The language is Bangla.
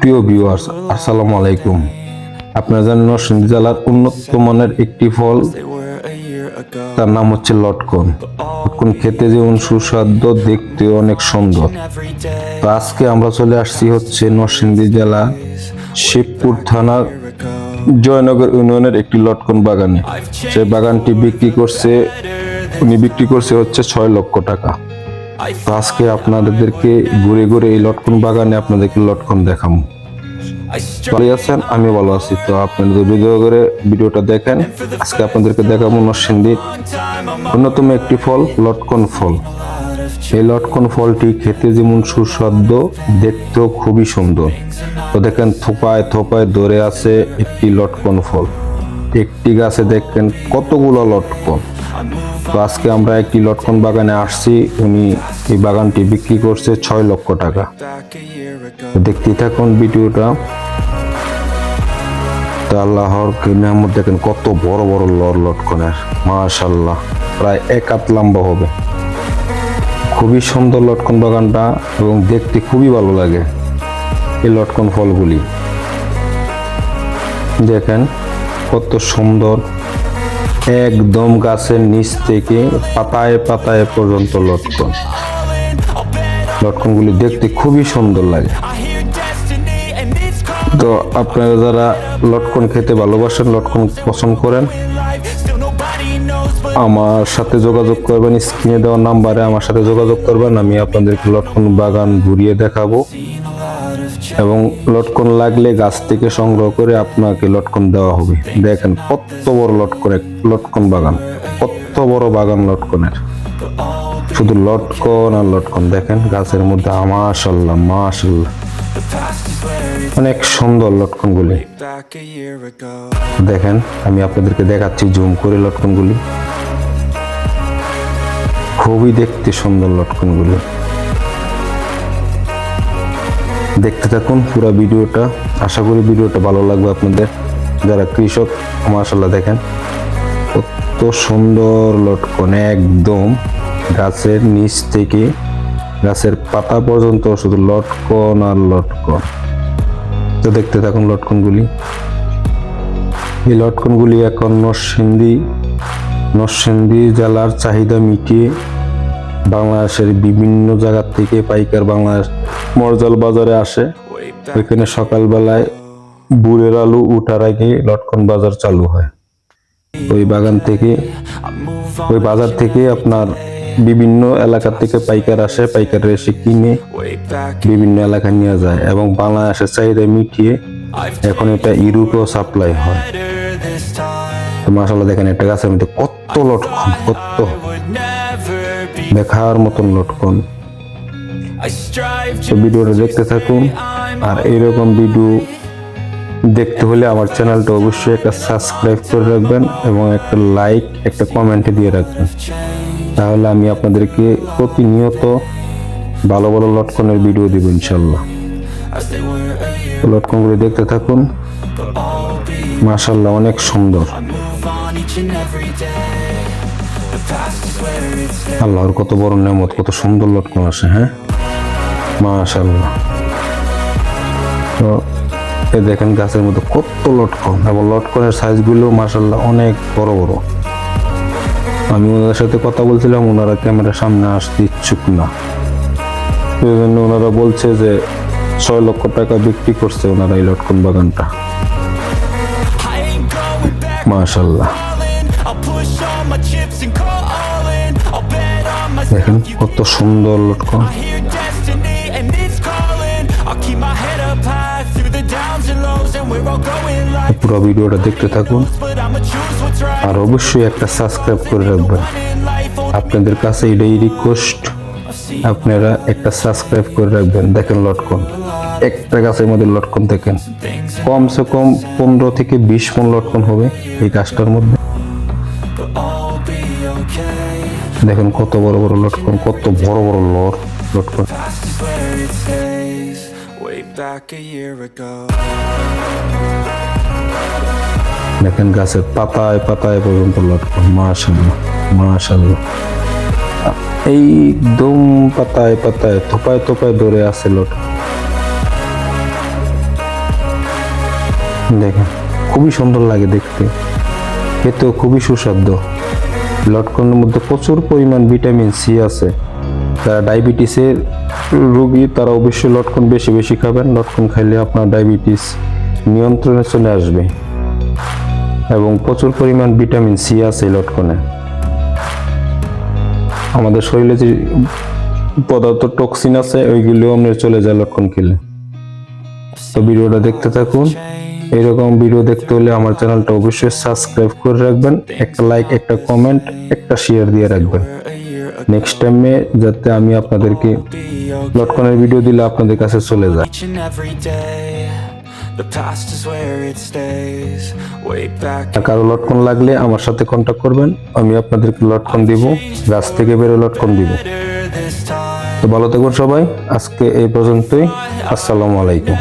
প্রিয় ভিউয়ার্স আসসালামু আলাইকুম। আপনারা জানেন নরসিংদী জেলার উন্নত মানের একটি ফল, তার নাম হচ্ছে লটকন। লটকন খেতে যেমন সুস্বাদু, দেখতে অনেক সুন্দর। তো আজকে আমরা চলে আসছি হচ্ছে নরসিংদী জেলা শিবপুর থানার জয়নগর ইউনিয়নের একটি লটকন বাগানে। সেই বাগানটি বিক্রি করছে, উনি বিক্রি করছে হচ্ছে ছয় লক্ষ টাকা। তো আজকে আপনাদেরকে ঘুরে ঘুরে এই লটকন বাগানে আপনাদেরকে লটকন দেখাবো। ভালো আছেন? আমি ভালো আছি। তো আপনাদের ভিডিও করে ভিডিওটা দেখেন। আজকে আপনাদেরকে দেখাবো নরসিংদীর অন্যতম একটি ফল, লটকন ফল। এই লটকন ফলটি খেতে যেমন সুস্বাদু, দেখতেও খুবই সুন্দর। তো দেখেন, থোপায় থোপায় ধরে আছে একটি লটকন ফল। একটি গাছে দেখেন কতগুলো লটকন। তো আজকে আমরা একটি লটকন বাগানে আসছি। উনি এই বাগানটি বিক্রি করছে ছয় লক্ষ টাকা। তো দেখতেই থাকুন ভিডিওটা। আল্লাহর কি দেখেন কত বড় বড় লর লটকনের। মাশাল্লাহ প্রায় এক হাত লম্বা হবে। খুবই সুন্দর লটকন বাগানটা এবং দেখতে খুবই ভালো লাগে এই লটকন ফলগুলি। দেখেন কত সুন্দর একদম গাছের নিচ থেকে পাতায় পাতায় পর্যন্ত লটকন। লটকনগুলি দেখতে খুবই সুন্দর লাগে। তো আপনারা যারা লটকন খেতে ভালোবাসেন, লটকন পছন্দ করেন, আমার সাথে যোগাযোগ করবেন, স্ক্রিনে দেওয়া নাম্বারে আমার সাথে যোগাযোগ করবেন, আমি আপনাদেরকে লটকন বাগান ঘুরিয়ে দেখাবো। এবং লটকন লাগলে গাছ থেকে সংগ্রহ করে আপনাকে লটকন দেওয়া হবে। দেখেন কত বড় লটকন লটকন বাগান, কত বড় বাগান লটকনের। শুধু লটকন আর লটকন, দেখেন গাছের মধ্যে মাশাল্লাহ মাশাল্লাহ অনেক সুন্দর লটকনগুলি. দেখেন, আমি আপনাদেরকে দেখাচ্ছি, জুম করে লটকনগুলি। খুবই দেখতে সুন্দর লটকনগুলি। দেখতে থাকুন পুরো ভিডিওটা। আশা করি ভিডিওটা ভালো লাগবে আপনাদের। যারা কৃষক মাশাল্লাহ দেখেন, কত সুন্দর লটকন, একদম। গাছের নিচ থেকে গাছের পাতা পর্যন্ত শুধু লটকন আর লটকন। তো দেখতে থাকুন লটকনগুলি। এই লটকনগুলি এখন নরসিংদী নরসিংদী জেলার চাহিদা মিটিয়ে বাংলাদেশের বিভিন্ন জায়গা থেকে পাইকার বাংলাদেশ মরজাল বাজারে আসে. ওইখানে সকালবেলায় বুড়ের আলু উঠার আগে লটকন বাজার চালু হয় ওই বাগান থেকে, ওই বাজার থেকে আপনার বিভিন্ন এলাকা থেকে পাইকার আসে পাইকার এসে কিনে বিভিন্ন এলাকায় নিয়ে যায় এবং বাংলাদেশের চাহিদা মিটিয়ে এখন এটা ইউরোপেও সাপ্লাই হয় তো মাসাল্লাহ দেখেন একটা গাছের মধ্যে কত লটকন, কত. দেখার মতন লটকন তো ভিডিওটা দেখতে থাকুন, আর এইরকম ভিডিও দেখতে হলে আমার চ্যানেলটা অবশ্যই একটা সাবস্ক্রাইব করে রাখবেন এবং একটা লাইক, একটা কমেন্টে দিয়ে রাখবেন। তাহলে আমি আপনাদেরকে প্রতিনিয়ত ভালো ভালো লটকনের ভিডিও দিব ইনশাল্লাহ। লটকনগুলি দেখতে থাকুন। মাশাল্লাহ, অনেক সুন্দর। আল্লাহর কত বড় নেমত কত সুন্দর লটকন আসে হ্যাঁ? মাশাল্লাহ তো এই দেখেন গাছের মধ্যে কত লটকন, এবং লটকনের সাইজগুলো মাশাল্লাহ অনেক বড় বড়। আমি ওনাদের সাথে কথা বলছিলাম, ওনারা ক্যামেরার সামনে আসতে ইচ্ছুক না। সেই জন্য ওনারা বলছে যে ছয় লক্ষ টাকা বিক্রি করছে ওনারা এই লটকন বাগানটা. মাশাল্লাহ দেখেন কত সুন্দর লটকন. পুরো ভিডিওটা দেখতে থাকুন. আর অবশ্যই একটা সাবস্ক্রাইব করে রাখবেন। আপনাদের কাছে এটাই রিকোয়েস্ট আপনারা একটা সাবস্ক্রাইব করে রাখবেন। দেখেন লটকন। একটা গাছের মধ্যে লটকন দেখেন। কমসে কম পনেরো থেকে বিশ মন লটকন হবে এই গাছটার মধ্যে। দেখেন কত বড় বড় লটকন কত বড় বড় লর লটকন. দেখেন গাছের পাতায় পাতায় পর্যন্ত লটকন মাশাল্লাহ মাশাল্লাহ এইদম পাতায় পাতায়, থোপায় থোপায় ধরে আছে লটকন দেখেন, খুবই সুন্দর লাগে দেখতে। খেতেও খুবই সুস্বাদু। লটকনের মধ্যে প্রচুর পরিমাণ ভিটামিন সি আছে। যারা ডায়াবেটিসের রোগী, তারা অবশ্যই লটকন বেশি বেশি খাবেন। লটকন খাইলে আপনার ডায়াবেটিস নিয়ন্ত্রণে চলে আসবে। এবং প্রচুর পরিমাণ ভিটামিন সি আছে লটকনে আমাদের শরীরে যে পদার্থ টক্সিন আছে, ওইগুলো আপনার চলে যায় লটকন খেলে। তো ভিডিওটা দেখতে থাকুন। এরকম ভিডিও দেখতে হলে আমার চ্যানেলটা অবশ্যই সাবস্ক্রাইব করে রাখবেন। একটা লাইক একটা কমেন্ট একটা শেয়ার দিয়ে রাখবেন। নেক্সট টাইমে যাতে আমি আপনাদেরকে লটকনের ভিডিও দিলে আপনাদের কাছে চলে যায়। কারও লটকন লাগলে আমার সাথে কন্ট্যাক্ট করবেন। আমি আপনাদেরকে লটকন দিব। গাছ থেকে বেরো লটকন দিব. তো ভালো থাকুন সবাই। আজকে এই পর্যন্তই। আসসালামু আলাইকুম।